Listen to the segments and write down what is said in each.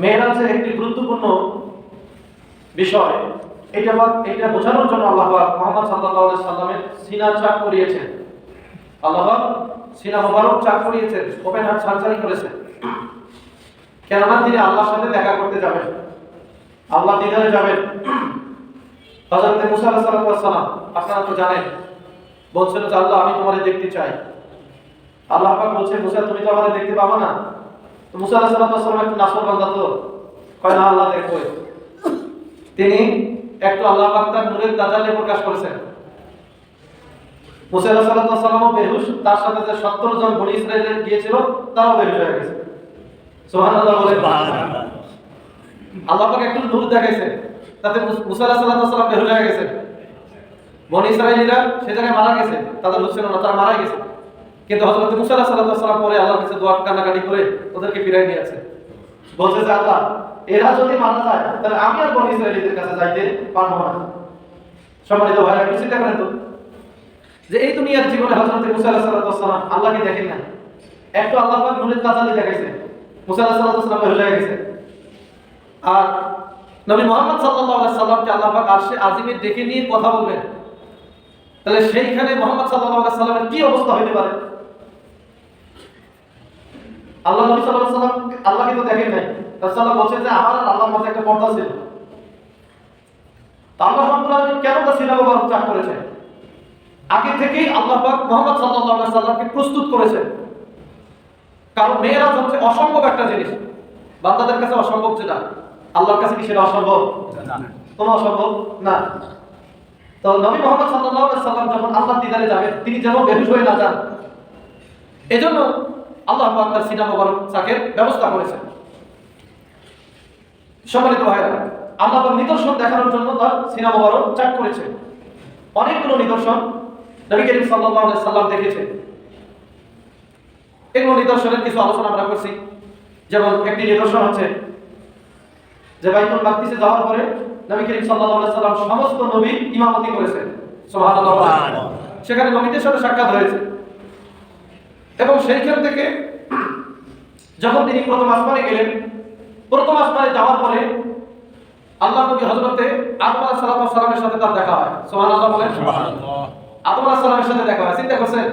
মেয়েরাজের একটি গুরুত্বপূর্ণ বিষয়, এটা এটা বোঝানোর জন্য আল্লাহ মোহাম্মদ আলাইহি সাল্লামের সিনা চাক করিয়েছেন। আল্লাহ সিনা মোবারক চাক করিয়েছেন ওপেন হার্ট সার্জারি করেছেন। কেননা তিনি আল্লাহর সাথে দেখা করতে যাবেন। আল্লাহ দিদারে যাবেন। হযরত মুসা আলাইহিস সালাম, আপনারা তো জানেন বলছিল যে, আল্লাহ, আমি তোমারে দেখতে চাই। আল্লাহ পাক বলছে মুসা, তুমি তো আমারে দেখতে পাবা না? মুসা আলাইহিস একটু নাসর বান্দা তো। কয় না আল্লাহ দেখব। তিনি একটু আল্লাহ পাক তার নূরের দাজালে প্রকাশ করেছেন। মুসা আলাইহিস সালামও বেহুশ তার সাথে যে 70 জন বনি ইসরায়েলের গিয়েছিল তারাও বেহুশ হয়ে গেছে। বলে আল্লাহ পাক একটু নূর দেখাইছে তাতে মুসা আলাইহিস সালাম বেহুশ হয়ে গেছে। বনি ইসরায়েলিরা সে জায়গায় মারা গেছে তাদের হুসেন না তারা মারা গেছে। কিন্তু হযরত মুসা আলাইহিস সালাম পরে আল্লাহর কাছে দোয়া কান্নাকাটি করে ওদেরকে ফিরাই নিয়ে আছে বলছে যে আল্লাহ, এরা যদি মারা যায়, তাহলে আমি আর বনি ইসরায়েলিদের কাছে যাইতে পারব না। সম্মানিত ভাই একটু চিন্তা করেন তো? যে এই দুনিয়ার জীবনে হযরত মুসা আলাইহিস সালাম আল্লাহকে দেখেন না একটু আল্লাহ পাক নূরের তাজালি দেখাইছে। মুসা আলাইহিস সালাম হয়ে গেছে আর নবী মুহাম্মদ সাল্লাল্লাহু আলাইহি সাল্লামকে আল্লাহ পাক আরশে আজিমে ডেকে নিয়ে কথা বলবেন তাহলে সেইখানে মোহাম্মদ সাল্লাল্লাহু আলাইহি সাল্লামের কি অবস্থা হতে পারে? আল্লাহ নবী সাল্লাল্লাহু আলাইহি সাল্লাম আল্লাহকে তো দেখেন নাই। রাসূলুল্লাহ বলছেন যে আমার আল্লাহর মাঝে একটা পর্দা ছিল। আল্লাহ রাব্বুল আলামিন কেন তা সিনা মোবারক চাক করেছেন? আগে থেকেই আল্লাহ পাক মুহাম্মদ সাল্লাল্লাহু আলাইহি সাল্লামকে প্রস্তুত করেছেন। কারণ মেয়েরাজ হচ্ছে অসম্ভব একটা জিনিস। বান্দাদের কাছে অসম্ভব যেটা আল্লাহর কাছে কি সেটা অসম্ভব? কোনো অসম্ভব? না। তো নবী মোহাম্মদ সাল্লাল্লাহু আলাইহি সাল্লাম যখন আল্লাহর দিদারে যাবেন তিনি যেন বেহুশ হয়ে না যান। এজন্য আল্লাহ পাক তার সিনা মোবারক চাকের ব্যবস্থা করেছেন। সম্মানিত ভাইরা আল্লাহ পাক নিদর্শন দেখানোর জন্য তার সিনা মোবারক চাক করেছেন। অনেকগুলো নিদর্শন নবী করিম সাল্লাল্লাহু আলাইহি সাল্লাম দেখেছেন। এগুলো নিদর্শনের কিছু আলোচনা আমরা করছি। যেমন একটি নিদর্শন হচ্ছে যে বাইতুল মাকদিসে যাওয়ার পরে নবী করিম সাল্লাল্লাহু আলাইহি সাল্লাম সমস্ত নবী ইমামতি করেছেন। সুবহানাল্লাহ। সেখানে নবীদের সাথে সাক্ষাৎ হয়েছে। এবং সেইখান থেকে যখন তিনি প্রথম আসমানে গেলেন প্রথম আসমানে যাওয়ার পরে আল্লাহ নবী হযরতে আদম আলাইহিস সালামের সাথে তার দেখা হয়। সুবহানাল্লাহ বলেন। আদম আলাইহিস সালামের সাথে দেখা হয়। চিন্তা করছেন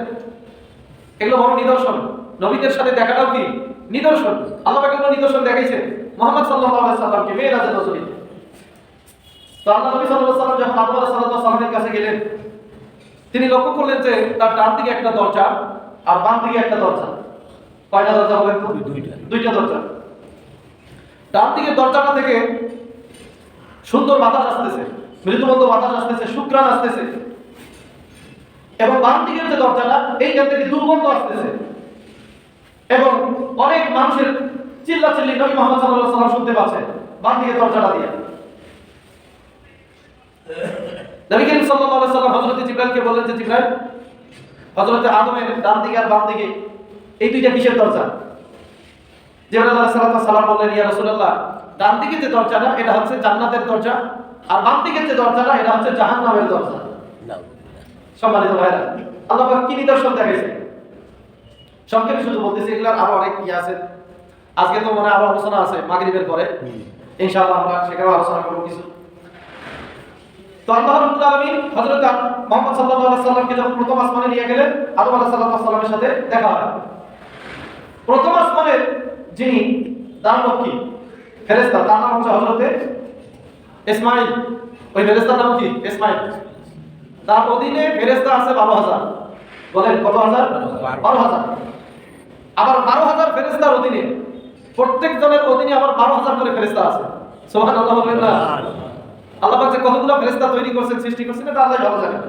এগুলো বড় নিদর্শন। নবীদের সাথে দেখাটাও কি? নিদর্শন। আল্লাহ পাক এগুলো নিদর্শন দেখাইছে মোহাম্মদ সাল্লাল্লাহু আলাইহি সাল্লামকে মেয়েরাজের রসুলি তো আল্লাহ নবী আলাইহি সাল্লাম যখন আদম আলাইহিস সালামের কাছে গেলেন তিনি লক্ষ্য করলেন যে তার ডান দিকে একটা দরজা আর বাম দিকে একটা দরজা। কয়টা দরজা বলেন তো? দুইটা। দুইটা। দরজা। ডান দিকে দরজাটা থেকে সুন্দর বাতাস আসতেছে মৃদুমন্দ বাতাস আসতেছে শুক্রাণ আসতেছে। এবং বাম দিকের যে দরজাটা এইখান থেকে দুর্গন্ধ আসতেছে। এবং অনেক মানুষের চিল্লা চিল্লি নবী মোহাম্মদ সাল্লাল্লাহু আলাইহি সাল্লাম শুনতে পাচ্ছে বাম দিকে দরজাটা দিয়ে। নবী করিম সাল্লাল্লাহু আলাইহি সাল্লাম হযরত জিবরাইলকে বললেন যে জিবরাইল হযরত আদমের ডান দিকে আর বাম দিকে এই দুইটা কিসের দরজা? জিবরাইল আলাইহিস সালাম বললেন ইয়া রাসূলুল্লাহ ডান দিকে যে দরজাটা এটা হচ্ছে জান্নাতের দরজা আর বাম দিকে যে দরজাটা এটা হচ্ছে জাহান্নামের দরজা। সম্মানিত ভাইরা আল্লাহ পাক কি নিদর্শন দেখাইছে? সংক্ষেপে শুধু বলতেছি এগুলার আরও অনেক ইয়ে আছে। আজকে তো মনে আরও আলোচনা আছে মাগরিবের পরে। ইনশাআল্লাহ আমরা সেখানেও আলোচনা করব কিছু। তো আল্লাহ রাব্বুল আলামিন হযরত মুহাম্মদ সাল্লাল্লাহু আলাইহি সাল্লামকে যখন প্রথম আসমানে নিয়ে গেলেন আদম আলাইহিস সালামের সাথে দেখা হয়। প্রথম আসমানে যিনি ফেরেশতা তার নাম হচ্ছে হযরতে ইসমাইল। ওই ফেরেশতার নাম কি? ইসমাইল। তার অধীনে ফেরেশতা আছে বারো হাজার। বলেন কত হাজার? বারো হাজার। আবার বারো হাজার ফেরেশতার অধীনে প্রত্যেক জনের অধীনে আবার বারো হাজার করে ফেরেশতা আছে। বলবেন না? আল্লাহ পাক যে কতগুলো ফেরেশতা তৈরি করছেন, সৃষ্টি করছেন, এটা আল্লাহ ভালো জানেন।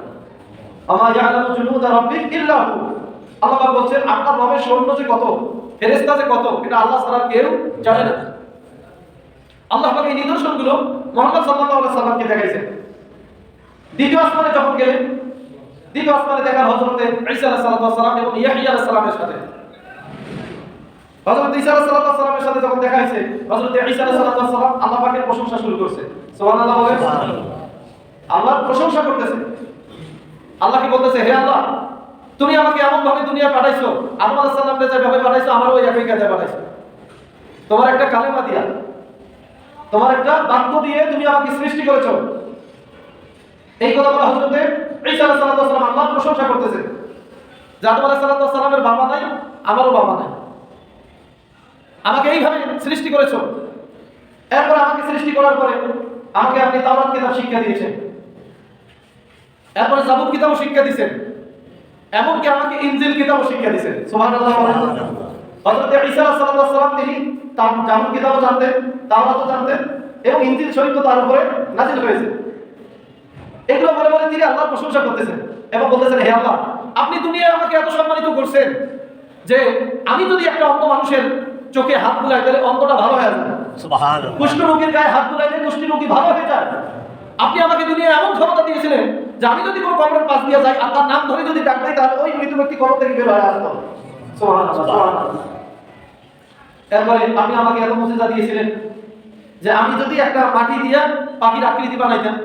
আমা ইয়ালামু জুনুদা রাব্বিক ইল্লা হু। আল্লাহ পাক বলছেন, আপনার রবের সৈন্য যে কত, ফেরেশতা যে কত, এটা আল্লাহ ছাড়া কেউ জানে না। আল্লাহ পাক এই নিদর্শনগুলো মুহাম্মদ সাল্লাল্লাহু আলাইহি সাল্লামকে দেখাইছেন। দ্বিতীয় আসমানে যখন গেলেন, দ্বিতীয় আসমানে দেখা হযরতে ঈসা আলাইহিস সালাম এবং ইয়াহইয়া আলাইহিস সালামের সাথে। হযরত ঈসা আলাইহিস সালামের সাথে যখন দেখা হয়েছে, হযরত ঈসা আলাইহিস সালাম আল্লাহ পাকের প্রশংসা শুরু করছে। সুবহানাল্লাহ বলেন। আল্লাহর প্রশংসা করতেছে। আল্লাহকে বলতেছে, হে আল্লাহ, তুমি আমাকে এমন ভাবে দুনিয়া পাঠাইছো, আদম আলাইহিস সালামকে যেভাবে পাঠাইছো আমারও ওই একই কাজে পাঠাইছো। তোমার একটা কালেমা দিয়া, তোমার একটা বাক্য দিয়ে তুমি আমাকে সৃষ্টি করেছ। এই কথা বলে হজরতে ঈসা আলাইহিস সালাম আল্লাহর প্রশংসা করতেছে। যে আদম আলাইহিস সালামের বাবা নাই, আমারও বাবা নাই। আমাকে এইভাবে সৃষ্টি করেছ। এরপর আমাকে সৃষ্টি করার পরে আমাকে আপনি তাওরাত কিতাব শিক্ষা দিয়েছেন। এরপরে জাবুর কিতাবও শিক্ষা দিয়েছেন। এমনকি আমাকে ইনজিল কিতাবও শিক্ষা দিয়েছেন। সুবহানাল্লাহ হযরত ঈসা আলাইহিস সালাম, তিনি তার জাবুর কিতাবও জানতেন, তাওরাতও জানতেন এবং ইনজিল শরীফ তো তার উপরে নাজিল হয়েছে। এগুলো বলে বলে তিনি আল্লাহর প্রশংসা করতেছেন এবং বলতেছেন, হে আল্লাহ, আপনি দুনিয়ায় আমাকে এত সম্মানিত করছেন যে আমি যদি একটা অন্ধ মানুষের চোখে হাত বুলাই তাহলে অন্তটা ভালো হয়ে যাবে। সুবহানাল্লাহ। কুষ্ঠ রোগীর গায়ে হাত বুলাইলে কুষ্ঠ রোগী ভালো হয়ে যায়। আপনি আমাকে দুনিয়ায় এমন ক্ষমতা দিয়েছিলেন যে আমি যদি কোনো কবরের পাশ দিয়ে যাই আপনার নাম ধরে যদি ডাক দিই তাহলে ওই মৃত ব্যক্তি কবর থেকে বের হয়ে আসতো। সুবহানাল্লাহ। আপনি আমাকে এত মুজিজা দিয়েছিলেন যে আমি যদি একটা মাটি দিয়া পাখির আকৃতি বানাইতাম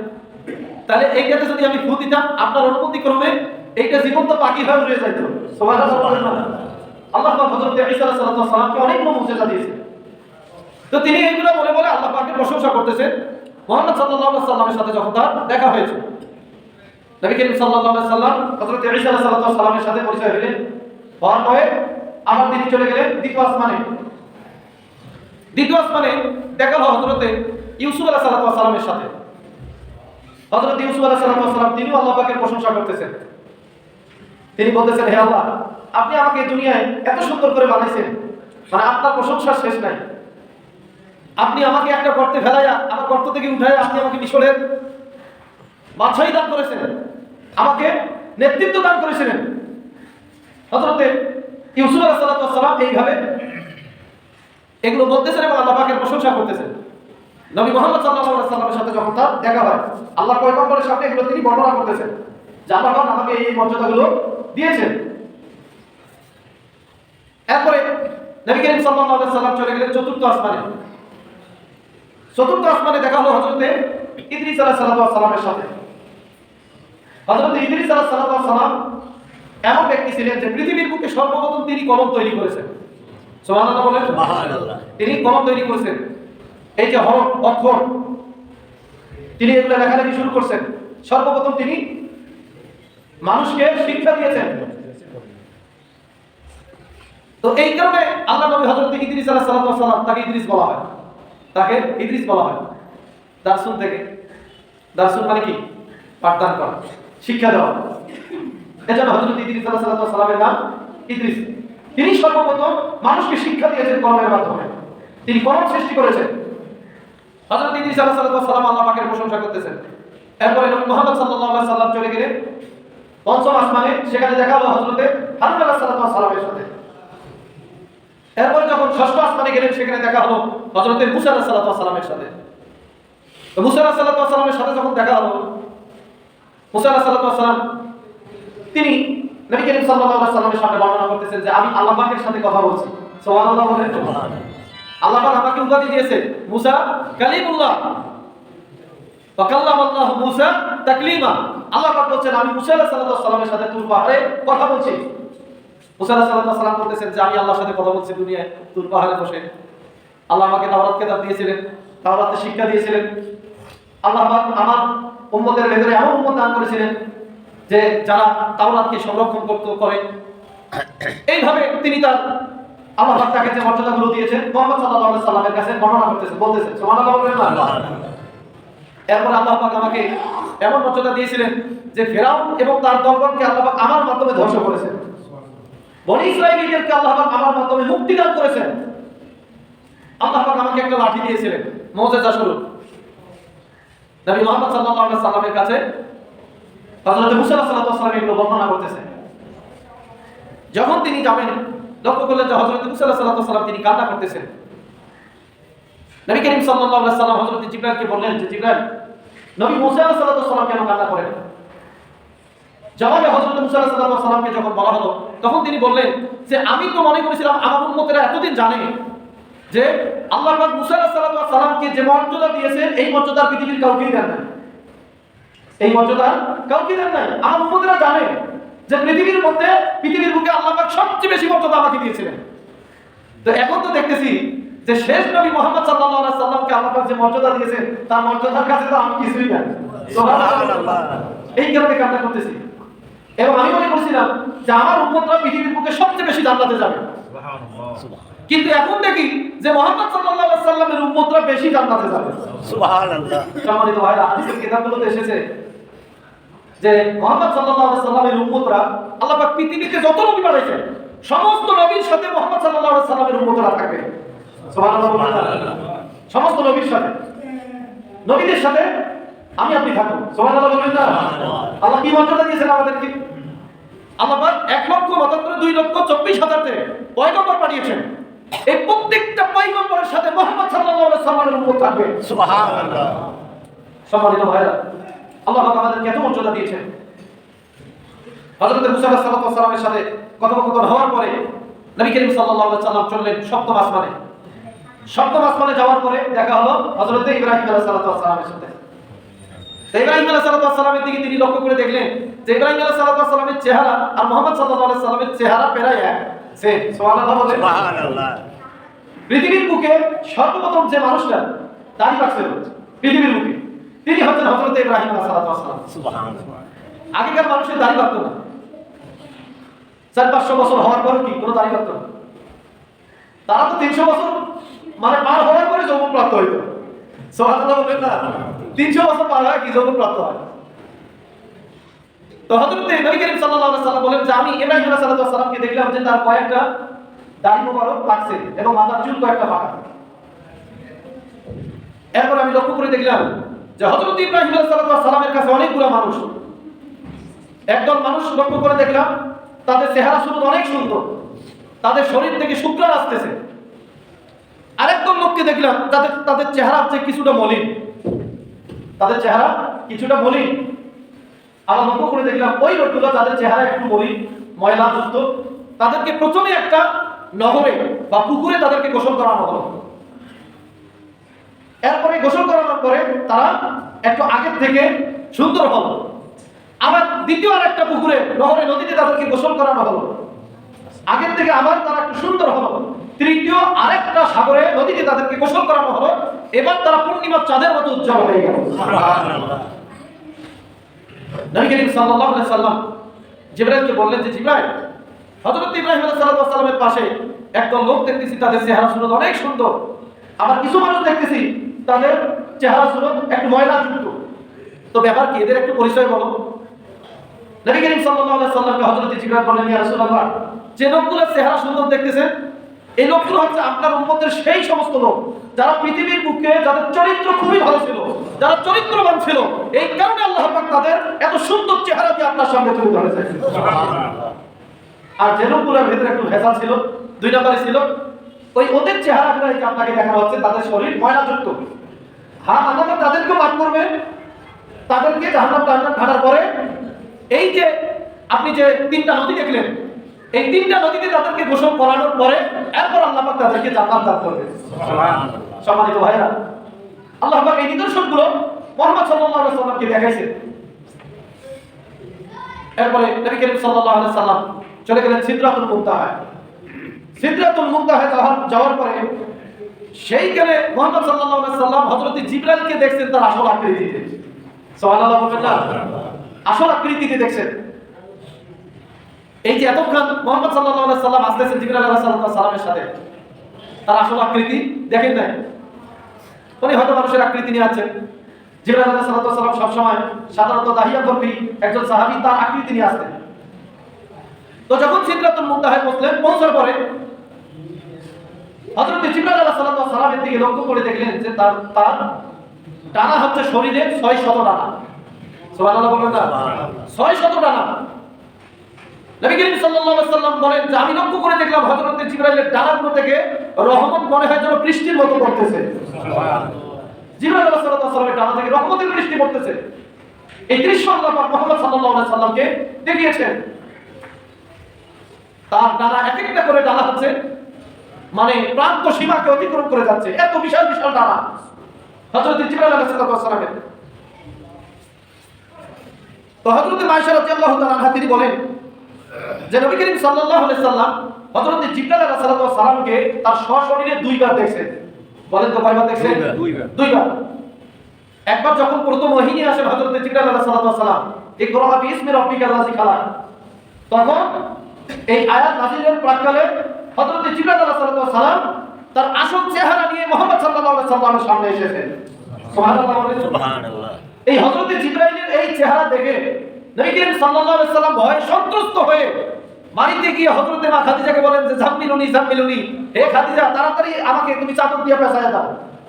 তাহলে এইটাতে যদি আমি ফু দিতাম আপনার অনুমতি ক্রমে এইটা জীবন্ত পাখি হয়ে উড়ে যাইতো। না? আল্লাহ পাক হযরত সালামকে অনেকগুলো মুজিজা দিয়েছেন। তো তিনি এইগুলো বলে বলে আল্লাহ পাকের প্রশংসা করতেছেন। মোহাম্মদ সাল্লাল্লাহু আলাইহি সাল্লামের সাথে যখন তার দেখা হয়েছে, নবী করিম সাল্লাল্লাহু আলাইহি সাল্লাম হযরত ঈসা আলাইহিস সালামের সাথে পরিচয় হলেন হওয়ার পরে আবার তিনি চলে গেলেন দ্বিতীয় আসমানে। দ্বিতীয় আসমানে দেখা হলো হযরতে ইউসুফ আলাইহিস সালামের সাথে। হযরত ইউসুফ আলাইহিস সালাম তিনিও আল্লাহ পাকের প্রশংসা করতেছেন। তিনি বলতেছেন, হে আল্লাহ আপনি আমাকে দুনিয়ায় এত সুন্দর করে বানাইছেন মানে আপনার প্রশংসার শেষ নাই। আপনি আমাকে একটা গর্তে ফেলাইয়া, আমার গর্ত থেকে উঠাইয়া আপনি আমাকে মিশরের বাছাই দান করেছেন। আমাকে নেতৃত্ব দান করেছিলেন। হযরতে ইউসুফ আলাইহিস সালাম এইভাবে এগুলো বলতেছেন এবং আল্লাহ পাকের প্রশংসা করতেছেন। নবী মোহাম্মদ আলাইহি সাল্লামের সাথে যখন তার দেখা হয়, আল্লাহ পয়গম্বরের সামনে এগুলো তিনি বর্ণনা করতেছেন। যে আল্লাহ আমাকে এই মর্যাদাগুলো দিয়েছেন। এরপরে নবী করিম সাল্লাল্লাহু আলাইহি সাল্লাম চলে গেলেন চতুর্থ আসমানে। চতুর্থ আসমানে দেখা হলো হযরতে ইদ্রিস আলাইহিস সালামের সাথে। হযরতে ইদ্রিস আলাইহিস সালাম এমন ব্যক্তি ছিলেন যে পৃথিবীর বুকে সর্বপ্রথম তিনি কলম তৈরি করেছেন। সুবহানাল্লাহ বলেন। সুবহানাল্লাহ। তিনি কলম তৈরি করেছেন। এই যে হরফ অক্ষর তিনি এগুলো লেখালেখি শুরু করছেন। সর্বপ্রথম তিনি মানুষকে শিক্ষা দিয়েছেন। তো এই কারণে আল্লাহ নবী হযরত ইদ্রিস আলাইহিস সালাম তাকে ইদ্রিস বলা হয়। তাকে ইদ্রিস বলা হয়। দার্সুন থেকে। দার্সুন মানে কি? পাঠদান করা, শিক্ষা দেওয়া। এজন্য হযরত ইদ্রিস আলাইহিস সালামের নাম ইদ্রিস। তিনি সর্বপ্রথম মানুষকে শিক্ষা দিয়েছেন কলমের মাধ্যমে। তিনি কলম সৃষ্টি করেছেন। হযরত ইদ্রিস আলাইহিস সালাম আল্লাহ পাকের প্রশংসা করতেছেন। এরপরে মুহাম্মদ আলাইহি সাল্লাম চলে গেলেন। পঞ্চম আসমানে, সেখানে দেখা হলো হযরতে হারুন আলাইহিস সালামের সাথে। এরপরে যখন ষষ্ঠ আসমানে গেলেন, সেখানে দেখা হলো হযরতে মুসা আলাইহিস সালামের সাথে। তো মুসা আলাইহিস সালামের সাথে যখন দেখা হলো, মুসা আলাইহিস সালাম, তিনি নবী করিম আলাইহি সাল্লামের সামনে বর্ণনা করতেছেন যে, আমি আল্লাহ পাকের সাথে কথা বলছি। সুবহানাল্লাহ বলেন। আল্লাহ আমাকে উপাধি দিয়েছে মুসা কালিমুল্লাহ। ফাকাল্লাম আল্লাহ মুসা তাকলিমা। আল্লাহ পাক বলছেন, আমি মুসা আলাইহিস সালামের সাথে তুর পাহাড়ে কথা বলছি। মুসা আলাইহিস সালাম বলতেছেন যে, আমি আল্লাহর সাথে কথা বলছি দুনিয়ায়, তুর পাহাড়ে বসে। আল্লাহ আমাকে তাওরাত কিতাব দিয়েছিলেন, তাওরাতে শিক্ষা দিয়েছিলেন। আল্লাহ আমার উম্মতের ভেতরে এমন উম্মত দান করেছিলেন যে, যারা তাওরাতকে সংরক্ষণ করতে করে। এইভাবে তিনি তার, আল্লাহ তাকে যে মর্যাদাগুলো দিয়েছেন, মুহাম্মদ আলাইহি সাল্লামের কাছে বর্ণনা করতেছেন, বলতেছেন এরপর আল্লাহ আমাকে এমন মর্যাদা দিয়েছিলেন যে, ফেরাউন এবং তার দলগণকে আল্লাহ আমার মাধ্যমে ধ্বংস করেছেন। বনি ইসরায়েলীদেরকে আল্লাহ পাক আমার মাধ্যমে মুক্তি দান করেছেন। আল্লাহ পাক আমাকে একটা লাঠি দিয়েছিলেন। মুজিজা স্বরূপ। নবী মুহাম্মদ সাল্লাল্লাহু আলাইহি সাল্লামের কাছে হযরত মুসা সাল্লাল্লাহু আলাইহি সাল্লাম এগুলো বর্ণনা করতেছেন। যখন তিনি যাবেন, লক্ষ্য করলেন যে হযরত মুসা সাল্লাল্লাহু আলাইহি সাল্লাম তিনি কান্না করতেছেন। নবী করিম সাল্লাল্লাহু আলাইহি সাল্লাম হযরত জিবরাইলকে বললেন যে, জিবরাইল, নবী মুসা সাল্লাল্লাহু আলাইহি সাল্লাম কেন কান্না করেন? জবাবে হযরত মুসা আলাইহি যখন বলা হলো তখন তিনি বললেন যে আমি তো মনে করেছিলাম আমার উম্মতেরা এতদিন জানে যে আল্লাহ পাক মুসা সাল্লাল্লাহু আলাইহি সাল্লামকে যে মর্যাদা দিয়েছেন এই মর্যাদা পৃথিবীর কাউকেই দেন না এই মর্যাদা কাউকে দেন নাই। আমার উম্মতেরা জানে যে পৃথিবীর মধ্যে পৃথিবীর বুকে আল্লাহ পাক সবচেয়ে বেশি মর্যাদা আমাকে দিয়েছিলেন। তো এখন তো দেখতেছি যে শেষ নবী মোহাম্মদ সাল্লাল্লাহু আলাইহি সাল্লামকে আল্লাহ পাক যে মর্যাদা দিয়েছেন তার মর্যাদার কাছে তো আমি কিছুই না সুবহানাল্লাহ। এই কারণে কান্না করতেছি। এবং আমি মনে করছিলাম যে আমার উম্মতরা পৃথিবীর বুকে সবচেয়ে বেশি জান্নাতে যাবে। কিন্তু এখন দেখি যে মোহাম্মদ সাল্লাল্লাহু আলাইহি সাল্লামের উম্মতরা বেশি জান্নাতে যাবে। সুবহানাল্লাহ। সম্মানিত ভাইরা হাদিসের কিতাবগুলোতে এসেছে যে মোহাম্মদ সাল্লাল্লাহু আলাইহি সাল্লামের উম্মতরা আল্লাহ পাক পৃথিবীতে যত নবী পাঠাইছেন সমস্ত নবীর সাথে মোহাম্মদ সাল্লাল্লাহু আলাইহি সাল্লামের উম্মতরা থাকবে। সুবহানাল্লাহ। সমস্ত নবীর সাথে। নবীদের সাথে আমি আপনি থাকব সুবহানাল্লাহ বলবেন না? আল্লাহ কি মর্যাদা দিয়েছেন আমাদেরকে? আল্লাহ এক লক্ষ মাত্র দুই লক্ষ চব্বিশ হাজারতে পয়গম্বর পাঠিয়েছেন। এই প্রত্যেকটা পয়গম্বরের সাথে মোহাম্মদ সাল্লাল্লাহু আলাইহি সাল্লামের উম্মত থাকবে। সুবহানাল্লাহ। সম্মানিত ভাইরা আল্লাহ পাক আমাদেরকে এত মর্যাদা দিয়েছেন। হযরত মুসা আলাইহিস সালামের সাথে কথোপকথন হওয়ার পরে নবী করিম সাল্লাল্লাহু আলাইহি সাল্লাম চললেন সপ্তম আসমানে। সপ্তম আসমানে যাওয়ার পরে দেখা হলো হযরত ইব্রাহিম আলাইহিস সালামের সাথে। তো ইব্রাহিম আলাইহিস সালাতু ওয়াস সালামের দিকে তিনি লক্ষ্য করে দেখলেন যে ইব্রাহিম আলাইহিস সালাতু ওয়াস সালামের চেহারা আর মুহাম্মদ সাল্লাল্লাহু আলাইহি সাল্লামের চেহারা প্রায় এক। সুবহানাল্লাহ পৃথিবীর বুকে সর্বপ্রথম যে মানুষটা দাড়ি রাখছিল পৃথিবীর বুকে। তিনি হচ্ছেন হযরত ইব্রাহিম ওয়াস সালাম। সুবহানাল্লাহ। আগেকার মানুষের দাড়ি রাখতো না। চার পাঁচশো বছর হওয়ার পর কি কোনো দাড়ি রাখতো না? তারা তো তিনশো বছর মানে পার হওয়ার পরে যৌবন প্রাপ্ত হইতো। সোহানুল্লাহ বলবেন না। তিনশো বছর পার হয়, কি যৌবন প্রাপ্ত হয়? তো হযরত নবী করিম সাল্লাল্লাহু আলাইহি সাল্লাম বলেন যে আমি ইব্রাহিম আলাইহিস সালামকে দেখলাম যে তার কয়েকটা দাড়ি মোবারক লাগছে এবং মাথার চুল কয়েকটা পাকা এরপর আমি লক্ষ্য করে দেখলাম যে হযরত ইব্রাহিম আলাইহিস সালামের কাছে অনেকগুলো মানুষ। একদল মানুষ লক্ষ্য করে দেখলাম, তাদের চেহারা শুরু অনেক সুন্দর, তাদের শরীর থেকে শুক্রাণ আসতেছে। আরেকদল লোককে দেখলাম, তাদের তাদের চেহারা হচ্ছে কিছুটা মলিন। তাদের চেহারা কিছুটা মলিন। আবার লক্ষ্য করে দেখলাম, ওই লোকগুলো তাদের চেহারা একটু মলিন, ময়লা যুক্ত। তাদেরকে প্রথমে একটা নহরে বা পুকুরে তাদেরকে গোসল করানো হলো। এরপরে গোসল করানোর পরে তারা একটু আগের থেকে সুন্দর হলো। আবার দ্বিতীয় আর একটা পুকুরে, নহরে, নদীতে তাদেরকে গোসল করানো হলো। আগের থেকে আবার তারা একটু সুন্দর হলো। তৃতীয় আরেকটা সাগরে, নদীতে তাদেরকে গোসল করানো হলো। এবার তারা পূর্ণিমার চাঁদের মতো উজ্জ্বল হয়ে গেল। নবী করিম সাল্লাল্লাহু সাল্লাম জিবরাইলকে বললেন যে, জিবরাইল, হযরত ইব্রাহিম আলাইহিস সালামের পাশে একদল লোক দেখতেছি, তাদের চেহারা সুরত অনেক সুন্দর। আবার কিছু মানুষ দেখতেছি, তাদের চেহারা সুরত একটু ময়লা যুক্ত। তো ব্যাপার কি, এদের একটু পরিচয় বলো। নবী করিম সাল্লাল্লাহু আলাইহি সাল্লামকে হযরত জিবরাইল বললেন, ইয়া রাসূলুল্লাহ, যে লোকগুলোর চেহারা সুন্দর দেখতেছেন এই লোকগুলো হচ্ছে আপনার উম্মতের সেই সমস্ত লোক। যারা পৃথিবীর বুকে, যাদের চরিত্র খুবই ভালো ছিল, যারা চরিত্রবান ছিল, এই কারণে আল্লাহ পাক তাদের এত সুন্দর চেহারা দিয়ে আপনার সামনে তুলে ধরেছে আর যে লোকগুলোর ভেতরে একটু ভেজাল ছিল, দুই নম্বরে ছিল, ওই ওদের চেহারাগুলো আপনাকে দেখানো হচ্ছে, তাদের শরীর ময়লাযুক্ত। হ্যাঁ আল্লাহ তাদেরকেও মাফ করবে। তাদেরকে জাহান্নাম টান্নাম ঘাটার পরে এই যে আপনি যে তিনটা নদী দেখলেন এই তিনটা নদীতে তাদেরকে গোসল করানোর পরে এরপর আল্লাহ পাক তাদেরকে জান্নাত দান করবে সম্মানিত ভাইরা আল্লাহ পাক এই নিদর্শনগুলো মুহাম্মদ সাল্লাল্লাহু আলাইহি সাল্লামকে দেখাইছেন। এরপরে নবী করিম সাল্লাল্লাহু আলাইহি সাল্লাম চলে গেলেন সিদরাতুল মুনতাহা। সিদরাতুল মুনতাহা যাওয়ার যাওয়ার পরে সেইখানে মুহাম্মদ সাল্লাল্লাহু আলাইহি সাল্লাম হযরত জিবরাইলকে দেখছেন তার আসল আকৃতিতে। সুবহানাল্লাহ বলবেন না? আসল আকৃতিতে দেখছেন। এই যে এতক্ষণ মোহাম্মদ আলাইহি সাল্লাম আসতেছেন জিবরাইল আলাইহিস সালামের সাথে। তার আসল আকৃতি দেখেন নাই? উনি হয়তো মানুষের আকৃতি নিয়ে আছেন। জিবির আল্লাহ আলাইহিস সালাম সবসময় সাধারণত দাহিয়া ধর্মী একজন সাহাবী তার আকৃতি নিয়ে আসতেন। তো যখন সিদরাতুল মুনতাহায় পৌঁছলেন পৌঁছার পরে হযরত জিবরাইল আলাইহিস সালামের দিকে লক্ষ্য করে দেখলেন যে তার তার ডানা হচ্ছে শরীরে 600 ডানা। সুবহানাল্লাহ বলবেন না? 600 ডানা। নবী করিম সাল্লাল্লাহু আলাইহি সাল্লাম বলেন যে আমি লক্ষ্য করে দেখলাম হযরত জিবরাইলের ডানাগুলো থেকে রহমত মনে হয় যেন বৃষ্টির মতো পড়তেছে। জিবরাইল আলাইহিস সালামের ডানা থেকে রহমতের বৃষ্টি পড়তেছে। এই দৃশ্য আল্লাহ পাক মুহাম্মদ সাল্লাল্লাহু আলাইহি সাল্লামকে দেখিয়েছেন। তার ডানা এক একটা করে ডানা হচ্ছে মানে প্রান্ত সীমাকে অতিক্রম করে যাচ্ছে। এত বিশাল বিশাল ডানা। হযরত জিবরাইল আলাইহিস সালামের। তো হযরত মায়েশা রাদিয়াল্লাহু তাআলা তিনি বলেন যে নবী করিম সাল্লাল্লাহু আলাইহি সাল্লাম হযরত জিবরাইল আলাইহিস সালামকে তার সশরীরে দুইবার দেখছেন। বলেন তো কয়বার দেখছেন? দুইবার। দুইবার। একবার যখন প্রথম ওহিনী আসে হযরত জিবরাইল আলাইহিস সালাতু ওয়াস সালাম ইকরা বিসমি রাব্বিকাল লাযী খালাক। তখন এই আয়াত নাযিলের প্রাক্কালে হযরত জিবরাইল আলাইহিস সালাতু সালাম তার আসল চেহারা নিয়ে মুহাম্মদ সাল্লাল্লাহু আলাইহি সাল্লামের সামনে এসেছেন। সুবহানাল্লাহ সুবহানাল্লাহ। এই হযরত জিবরাইলের এই চেহারা দেখে নবী করিম সাল্লাল্লাহু আলাইহি সাল্লাম ভয়ে সন্ত্রস্ত হয়ে বাড়িতে গিয়ে হযরত মা খাদিজাকে বলেন যে জাম্মিলুনি জাম্মিলুনি হে খাদিজা, তাড়াতাড়ি আমাকে তুমি চাদর দিয়ে পেঁচায় দাও।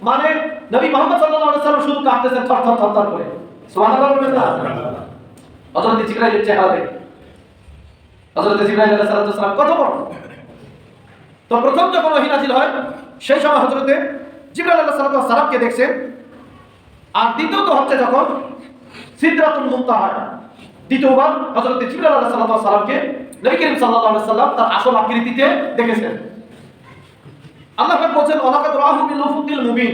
মানে নবী মুহাম্মদ সাল্লাল্লাহু আলাইহি সাল্লাম শুধু কাঁপতেছেন থর থর থর থর করে। সুবহানাল্লাহ বলবেন না? হযরত জিবরাইলের চেহারা হযরত জিবরাইল আলাইহিস সালাম কত বড়। তো প্রথম যখন ওহী নাযিল হয়, সেই সময় হযরতে জিবরাইল আলাইহিস সালামকে দেখছেন। আর দ্বিতীয়ত হচ্ছে যখন সিদরাতুল মুনতাহা দ্বিতীয়বার হযরত জিবরাইল আলাইহিস সালামকে নবী করিম আলাইহি সাল্লাম তার আসল আকৃতিতে দেখেছেন। আল্লাহ পাক বলেন ওয়ালাকাদ রাহু বিল উফুকিল মুবিন।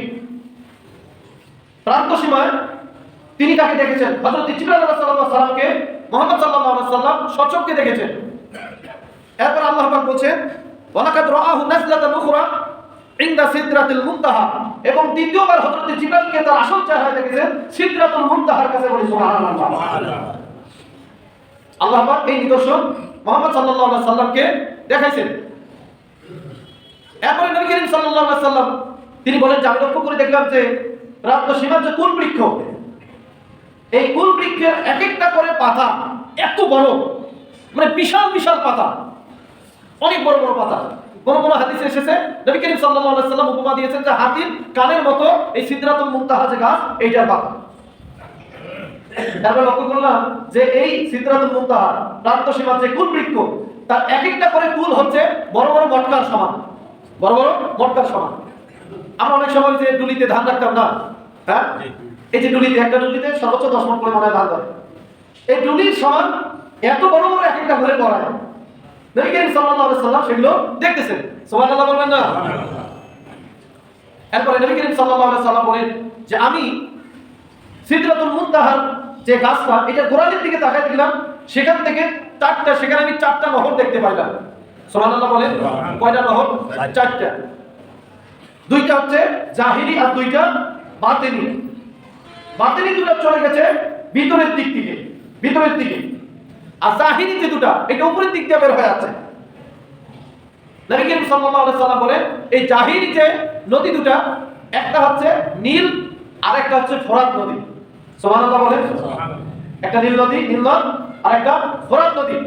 প্রান্ত সীমায় তিনি তাকে দেখেছেন। হযরত জিবরাইল আলাইহিস সালামকে মুহাম্মদ সাল্লাল্লাহু আলাইহি সাল্লাম সচক্ষে দেখেছেন। এরপর আল্লাহ পাক বলেন ওয়ালাকাদ রাহু নাজলাতান উখরা ইনদা সিদরাতিল মুনতাহা। এবং দ্বিতীয়বার হযরত জিবরাইলকে তার আসল চেহারা দেখেছেন, সিদরাতুল মুনতাহার কাছে বলি, সুবহানাল্লাহ। আল্লাহ এই নিদর্শন মুহাম্মদ আলাইহি সাল্লামকে দেখাইছেন। এরপরে নবী করিম আলাইহি সাল্লাম, তিনি বলেন যে, আমি লক্ষ্য করে দেখলাম যে প্রাপ্ত সীমার যে কুল বৃক্ষ, এই কুল বৃক্ষের এক একটা করে পাতা এত বড় মানে বিশাল বিশাল পাতা, অনেক বড় বড় পাতা। কোন কোন হাদিসে এসেছে, নবী করিম আলাইহি সাল্লাম উপমা দিয়েছেন যে, হাতির কানের মতো এই সিদরাতুল মুনতাহা যে গাছ, এইটার পাতা। তারপর লক্ষ্য করলাম যে এই সিদরাতুল মুনতাহা প্রান্ত সীমার যে কুল বৃক্ষ তার এক একটা করে কুল হচ্ছে বড় বড় মটকার সমান। বড় বড় মটকার সমান। আমরা অনেক সময় যে ডুলিতে ধান রাখতাম না হ্যাঁ? এই যে ডুলিতে একটা ডুলিতে সর্বোচ্চ দশ মন করে মনে হয় ধান ধরে। এই ডুলির সমান এত বড় বড় এক একটা ঘরে পড়ায় নবী করিম সাল্লাল্লাহু আলাইহি সাল্লাম সেগুলো দেখতেছেন। সুবহানাল্লাহ বলবেন না? এরপরে নবী করিম সাল্লাল্লাহু আলাইহি সাল্লাম বলেন যে আমি সিদরাতুল মুনতাহার যে গাছটা এটা গোড়ালির দিকে তাকাই দিলাম সেখান থেকে চারটা সেখানে আমি চারটা নহর দেখতে পাইলাম। সুবহানাল্লাহ বলেন কয়টা নহর? চারটা। দুইটা হচ্ছে জাহিরি আর দুইটা বাতিনি। বাতিনি দুটা চলে গেছে ভিতরের দিক থেকে ভিতরের দিকে। আর জাহিরি যে দুটা এটা উপরের দিক দিয়ে বের হয়ে আছে। নবী করিম সাল্লাল্লাহু আলাইহি সাল্লাম বলেন এই জাহিরি যে নদী দুটা একটা হচ্ছে নীল আর একটা হচ্ছে ফোরাত নদী। সুবহানাল্লাহ বলেন? একটা নীল নদী নীল নদ আর একটা ফোরাত নদী।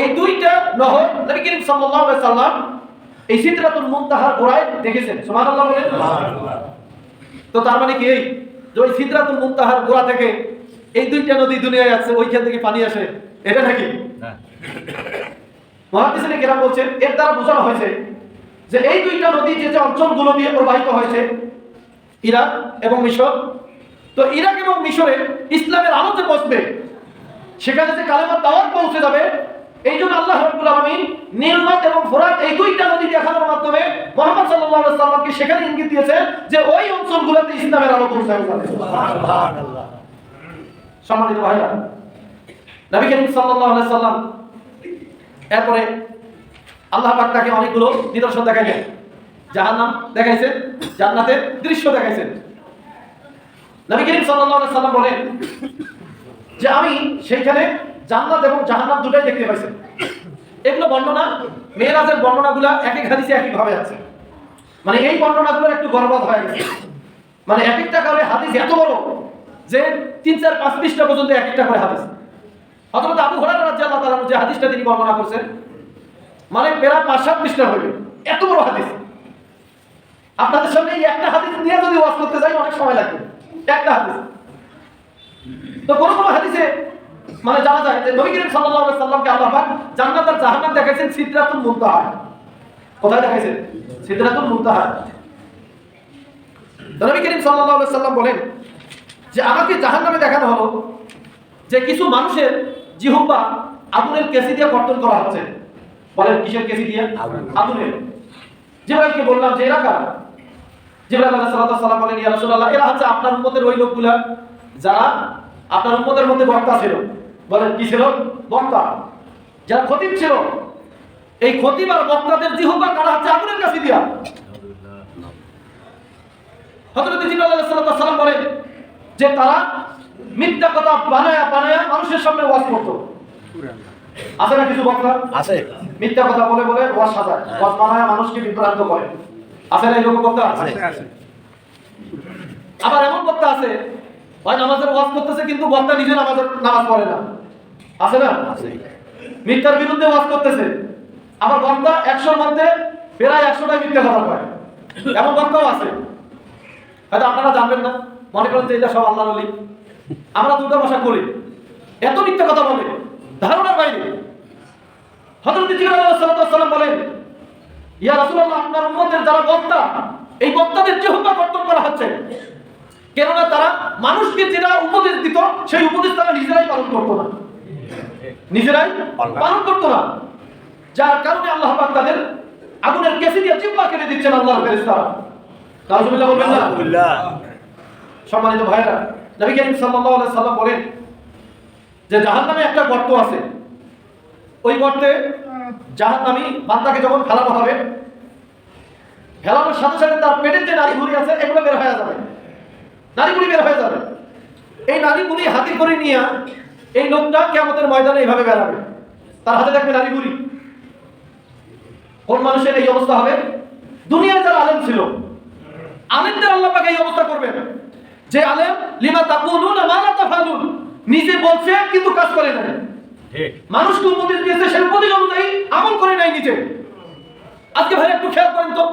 এই দুইটা নহর নবী করিম সাল্লাল্লাহু আলাইহি সাল্লাম এই সিদরাতুল মুনতাহার গোড়ায় দেখেছেন। সুবহানাল্লাহ বলেন? তো তার মানে কি এই? যে ওই সিদরাতুল মুনতাহার গোড়া থেকে এই দুইটা নদী দুনিয়ায় আছে ওইখান থেকে পানি আসে এটা নাকি? মহাদিসিনে কেরাম বলছেন এর দ্বারা বোঝানো হয়েছে যে এই দুইটা নদী যে যে অঞ্চলগুলো দিয়ে প্রবাহিত হয়েছে ইরাক এবং মিশর। তো ইরাক এবং মিশরে ইসলামের আলো যে পৌঁছবে সেখানে যে কালেমার দাওয়াত পৌঁছে যাবে এই জন্য আল্লাহ রাব্বুল আলামিন নীলনদ এবং ফোরাত এই দুইটা নদী দেখানোর মাধ্যমে মোহাম্মদ সাল্লাল্লাহু আলাইহি সাল্লামকে সেখানে ইঙ্গিত দিয়েছে যে ওই অঞ্চলগুলোতে ইসলামের আলো পৌঁছে সম্মানিত ভাইরা নবী করিম সাল্লাল্লাহু আলাইহি সাল্লাম এরপরে আল্লাহ পাক তাকে অনেকগুলো নিদর্শন দেখাইলেন। জাহান্নাম দেখাইছেন, জান্নাতের দৃশ্য দেখাইছেন। নবী করিম সাল্লাল্লাহু সাল্লাম বলেন যে আমি সেইখানে জান্নাত এবং জাহান্নাম দুটাই দেখতে পাইছি। এগুলো বর্ণনা, মেয়েরাজের বর্ণনাগুলো এক এক হাদিসে একই ভাবে আছে। মানে এই বর্ণনাগুলো একটু গর্বত হয়ে গেছে। মানে এক একটা করে হাদিস এত বড় যে তিন, চার, পাঁচ পৃষ্ঠা পর্যন্ত এক একটা করে হাদিস। হযরত আবু হুরায়রা রাদিয়াল্লাহু তাআলা যে হাদিসটা তিনি বর্ণনা করছেন মানে প্রায় পাঁচ, সাত পৃষ্ঠা হবে এত বড় হাদিস। আপনাদের সামনে এই একটা হাদিস নিয়ে যদি ওয়াজ করতে যাই অনেক সময় লাগবে। একটা হাদিস। তো কোন কোন হাদিসে মানে জানা যায় যে নবী করিম সাল্লাল্লাহু আলাইহি সাল্লামকে আল্লাহ পাক জান্নাত আর জাহান্নাম দেখাইছেন সিদরাতুল মুনতাহা কোথায় দেখাইছেন? সিদরাতুল মুনতাহা তো নবী করিম সাল্লাল্লাহু আলাইহি সাল্লাম বলেন যে আমাকে জাহান্নামে দেখানো হলো যে কিছু মানুষের জিহ্বা আগুনের কেসি দিয়ে কর্তন করা হচ্ছে। বলেন কিসের কেসি দিয়ে? আগুন। আগুনের। জিব্রাইলকে বললাম যে এরা কারা? জিব্রাইল আলাইহিস সালাতু সালাম বলেন ইয়া রাসূলুল্লাহ এরা হচ্ছে আপনার উম্মতের ওই লোকগুলা যারা আপনার উম্মতের মধ্যে বক্তা ছিল। বলেন কি ছিল? বক্তা। যারা খতিব ছিল। এই খতিব আর বক্তাদের জিহ্বা কারা হচ্ছে আগুনের কাছে দিয়া। সাল্লাম বলেন যে তারা মিথ্যা কথা বানায়া বানায়া মানুষের সামনে ওয়াজ করতো। আছে না কিছু বক্তা? আছে। মিথ্যা কথা বলে বলে ওয়াজ সাজায়। ওয়াজ বানায় মানুষকে বিভ্রান্ত করে। আছে না এরকম বক্তা আছে? আবার এমন বক্তা আছে হয় নামাজের ওয়াজ করতেছে কিন্তু বক্তা নিজে নামাজের নামাজ পড়ে না। আছে না? মিথ্যার বিরুদ্ধে ওয়াজ করতেছে। আবার বক্তা একশোর মধ্যে প্রায় একশোটাই মিথ্যা কথা কয়। এমন বক্তাও আছে। হয়তো আপনারা জানবেন না মনে করেন যে এটা সব আল্লাহ বলি আমরা দুর্গা ভাষা করি। এত মিথ্যা কথা বলে ধারণার বাইরে। সাল্লাল্লাহু সাল্লাম বলেন ইয়া রাসূলুল্লাহ আপনার উম্মতের যারা বক্তা এই বক্তাদের জিহ্বা কর্তন করা হচ্ছে। কেননা তারা মানুষকে যেটা উপদেশ দিত সেই উপদেশ তারা নিজেরাই পালন করতো না। নিজেরাই পালন করতো না। যার কারণে আল্লাহ পাক তাদের আগুনের কেসি দিয়ে জিব্বা কেটে দিচ্ছেন আল্লাহর ফেরেশতারা। নাউজুবিল্লাহ বলবেন না? সম্মানিত ভাইরা নবী করিম সাল্লাল্লাহু আলাইহি সাল্লাম বলেন যে জাহান্নামে একটা গর্ত আছে। ওই গর্তে জাহান্নামী বান্দাকে যখন ফেলানো হবে ফেলানোর সাথে সাথে তার পেটের যে নারী নারীগুলি আছে, এগুলো বের হয়ে যাবে। নারী নারীগুলি বের হয়ে যাবে। এই নারী নারীগুলি হাতে করে নিয়ে এই লোকটা কেমতের ময়দানে এইভাবে বেরাবে তার হাতে থাকবে নারীগুলি কোন মানুষের এই অবস্থা হবে? দুনিয়ায় যারা আলেম ছিল, আলেমদের আল্লাহ পাক এই অবস্থা করবেন। যে আলেম, লিমা তাকুলুন মা লা তাফালুন? নিজে বলছে, কিন্তু কাজ করে না মানুষকে উপদেশ দিয়েছে সেই উপদেশ অনুযায়ী আমল করে নাই নিজে। আজকে ভাই একটু খেয়াল করেন তো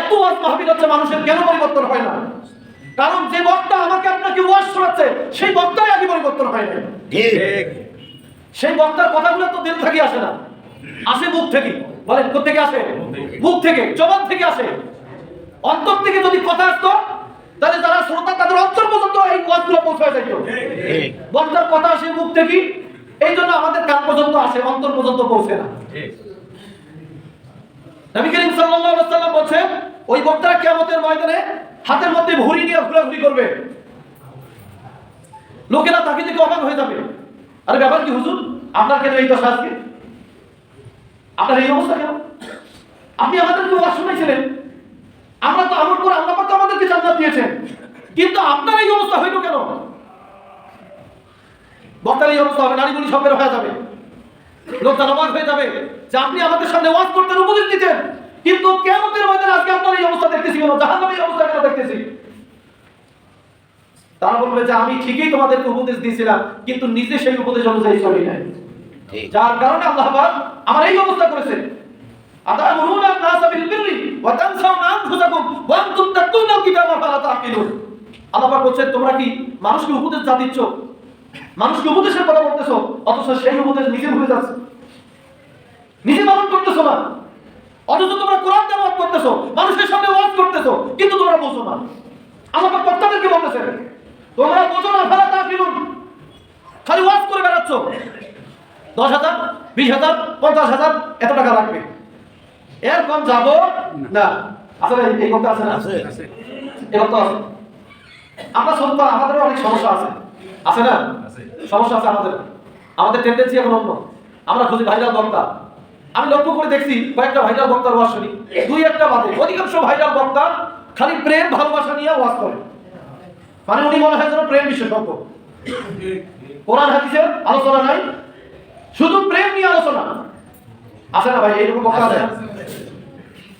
এত ওয়াজ মাহফিল হচ্ছে মানুষের কেন পরিবর্তন হয় না? কারণ যে বক্তা আমাকে আপনাকে ওয়াজ শোনাচ্ছে সেই বক্তাই আগে পরিবর্তন হয় না ঠিক। সেই বক্তার কথাগুলো তো দিল থেকে আসে না। আসে মুখ থেকে। বলেন থেকে আসে? মুখ থেকে। জবান থেকে আসে। অন্তর থেকে যদি কথা আসতো তাহলে যারা শ্রোতা তাদের অন্তর পর্যন্ত এই ওয়াজগুলো পৌঁছায় যাইত। বক্তার কথা আসে মুখ থেকে এই জন্য আমাদের কান পর্যন্ত আসে অন্তর পর্যন্ত পৌঁছে না। নবী করিম সাল্লাল্লাহু আলাইহি সাল্লাম বলেন ওই বক্তারা কিয়ামতের ময়দানে হাতের মধ্যে ভুঁড়ি নিয়ে ঘোরাঘুরি করবে। লোকেরা তাকে দেখে অবাক হয়ে যাবে। আরে ব্যাপার কি হুজুর আপনার কেন এই দশা আজকে? আপনার এই অবস্থা কেন? আপনি আমাদেরকে ওয়াজ শুনাইছিলেন। আমরা তো আমল করে আল্লাহ পাক তো আমাদেরকে জান্নাত দিয়েছেন। কিন্তু আপনার এই অবস্থা হইল কেন? বক্তার এই অবস্থা হবে নারীগুলি সব বের হয়ে যাবে। লোকটা অবাক হয়ে যাবে যে আপনি আমাদের সামনে ওয়াজ করতেন উপদেশ দিতেন। কিন্তু কেমতের মধ্যে আজকে আপনার এই অবস্থা দেখতেছি কেন? জাহান্নামের এই অবস্থা কেন দেখতেছি? তারা বলবে যে আমি ঠিকই তোমাদেরকে উপদেশ দিয়েছিলাম কিন্তু নিজে সেই উপদেশ অনুযায়ী চলি নাই। যার কারণে আল্লাহ পাক আমার এই অবস্থা করেছেন। আতামুরুনা নাসা বিল বিররি ওয়া তানসাউনা আনফুসাকুম ওয়া আনতুম তাতলুনা কিতাবা ফালা আল্লাহ পাক বলছেন তোমরা কি মানুষকে উপদেশ যা দিচ্ছ মানুষকে উপদেশের কথা বলতেছো অথচ সেই উপদেশ নিজে ভুলে যাচ্ছে। নিজে পালন করতেছো না। অথচ তোমরা কোরআন তেলাওয়াত করতেছো মানুষের সামনে ওয়াজ করতেছো কিন্তু তোমরা বোঝো না। আল্লাহ পাক বক্তাদেরকে বলতেছেন তোমরা বোঝো না ফালা তাকিলুন খালি ওয়াজ করে বেড়াচ্ছ। দশ হাজার বিশ হাজার পঞ্চাশ হাজার এত টাকা লাগবে। এর কম যাব না। আসলে এই কথা আছে না? আছে। এই কথা আছে। আমরা সত্য আমাদেরও অনেক সমস্যা আছে। আছে না? সমস্যা আছে আমাদের। আমাদের টেন্ডেন্সি এখন অন্য। আমরা খুঁজি ভাইরাল বক্তা। আমি লক্ষ্য করে দেখছি কয়েকটা ভাইরাল বক্তার ওয়াজ শুনি। দুই একটা বাদে। অধিকাংশ ভাইরাল বক্তা খালি প্রেম, ভালোবাসা নিয়ে ওয়াজ করে। মানে উনি মনে হয় যেন প্রেম বিশেষজ্ঞ। কোরআন, হাদিসের আলোচনা নাই। শুধু প্রেম নিয়ে আলোচনা। আছে না ভাই? এইরকম বক্তা আছে?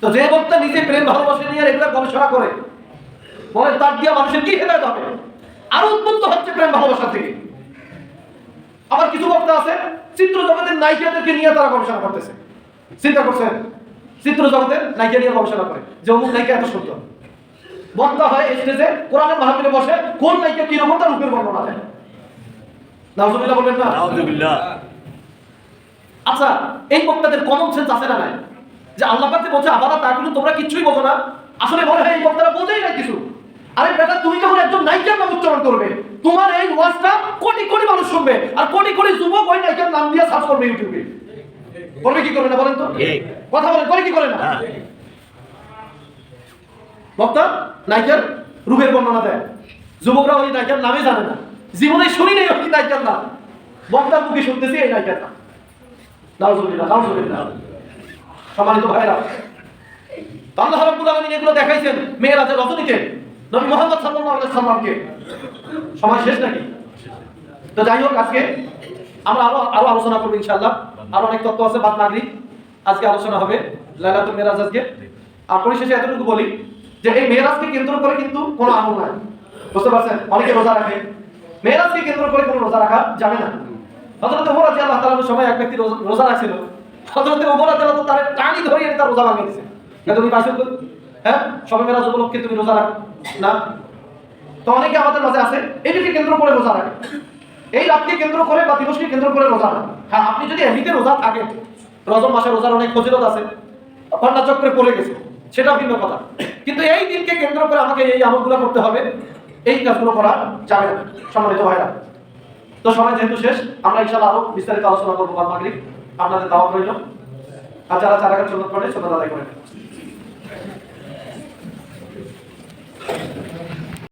তো যে বক্তা নিজে প্রেম, ভালোবাসা নিয়ে রেগুলার গবেষণা করে বলে তার দিয়ে মানুষের কি হেদায়ত হবে? আরও উদ্বুদ্ধ হচ্ছে প্রেম ভালোবাসা থেকে। আবার কিছু বক্তা আছে চিত্র জগতের নায়িকাদেরকে নিয়ে তারা গবেষণা করতেছে। চিন্তা করছেন চিত্র জগতের নায়িকা নিয়ে গবেষণা করে যে অমুক নায়িকা এত সুন্দর। বক্তা হয় স্টেজে কোরআনের মাহফিলে বসে কোন নায়িকা কি রকম তার রূপের বর্ণনা দেয়। নাউজুবিল্লাহ বলবেন না? আলহামদুলিল্লাহ আচ্ছা এই বক্তাদের কমন সেন্স আছে না নাই? যে আল্লাহ পাকে বলছে আবাদা তা কিন্তু তোমরা কিছুই বোঝো না। আসলে মনে হয় এই বক্তারা বোঝেই না কিছু। আরে বেটা তুমি যখন একজন নায়িকার নাম উচ্চারণ করবে তোমার এই ওয়াজটা কোটি কোটি মানুষ শুনবে আর কোটি কোটি যুবক ওই নায়িকার নাম দিয়ে সার্চ করবে ইউটিউবে। করবে কি করবে না বলেন তো? কথা বলেন করে কি করে না? হ্যাঁ। বক্তা নায়িকার রূপের বর্ণনা দেয় যুবকরা ওই নায়িকার নামই জানে না। জীবনে শুনি নেই ওই নায়িকার নাম। বক্তার মুখে শুনতেছি এই নায়িকার নাম। নাউজুবিল্লাহ নাউজুবিল্লাহ। সম্মানিত ভাইরা আল্লাহ রাব্বুল আলামিন এগুলো দেখাইছেন মেয়েরাজের রজনীতে নবী মোহাম্মদ সাল্লাল্লাহু আলাইহি সাল্লামকে। সময় শেষ নাকি? তো যাই হোক, আজকে আমরা আরও আরও আলোচনা করব ইনশাআল্লাহ। আরও অনেক তত্ত্ব আছে, বাদ নাগরিক আজকে আলোচনা হবে লাইলাতুল মেরাজ আজকে। আর পরিশেষে এতটুকু বলি যে এই মেরাজকে কেন্দ্র করে কিন্তু কোনো আমল নাই। বুঝতে পারছেন? অনেকে রোজা রাখে। মেরাজকে কেন্দ্র করে কোনো রোজা রাখা যাবে না। হযরত ওমর রাদিয়াল্লাহু তাআলার সময় এক ব্যক্তি রোজা- রোজা রাখছিল। হযরত ওমর রাদিয়াল্লাহু তাআলা টানি ধরে তার রোজা ভাঙিয়ে দিয়েছে। না তুমি পাশে হ্যাঁ? সবে মেরাজ উপলক্ষে তুমি রোজা রাখ না? তো অনেকে আমাদের মাঝে আছে এটাকে কেন্দ্র করে রোজা রাখে। এই রাতকে কেন্দ্র করে বা দিবসকে কেন্দ্র করে রোজা রাখে। হ্যাঁ আপনি যদি এমনিতে রোজা থাকেন, রজব মাসে রোজার অনেক ফজিলত আছে ঘণ্টা চক্রে পড়ে গেছে, সেটা ভিন্ন কথা। কিন্তু এই দিনকে কেন্দ্র করে আমাকে এই আমলগুলো করতে হবে, এই কাজগুলো করা যাবে না, সম্মানিত ভাইরা তো সময় যেহেতু শেষ, আমরা ইনশাআল্লাহ আরও বিস্তারিত আলোচনা করব আপনাদের দাওয়াত রইল। আর যারা চারাগাছ চন্দ্র করে চন্দ্র আদায় করে Thank you.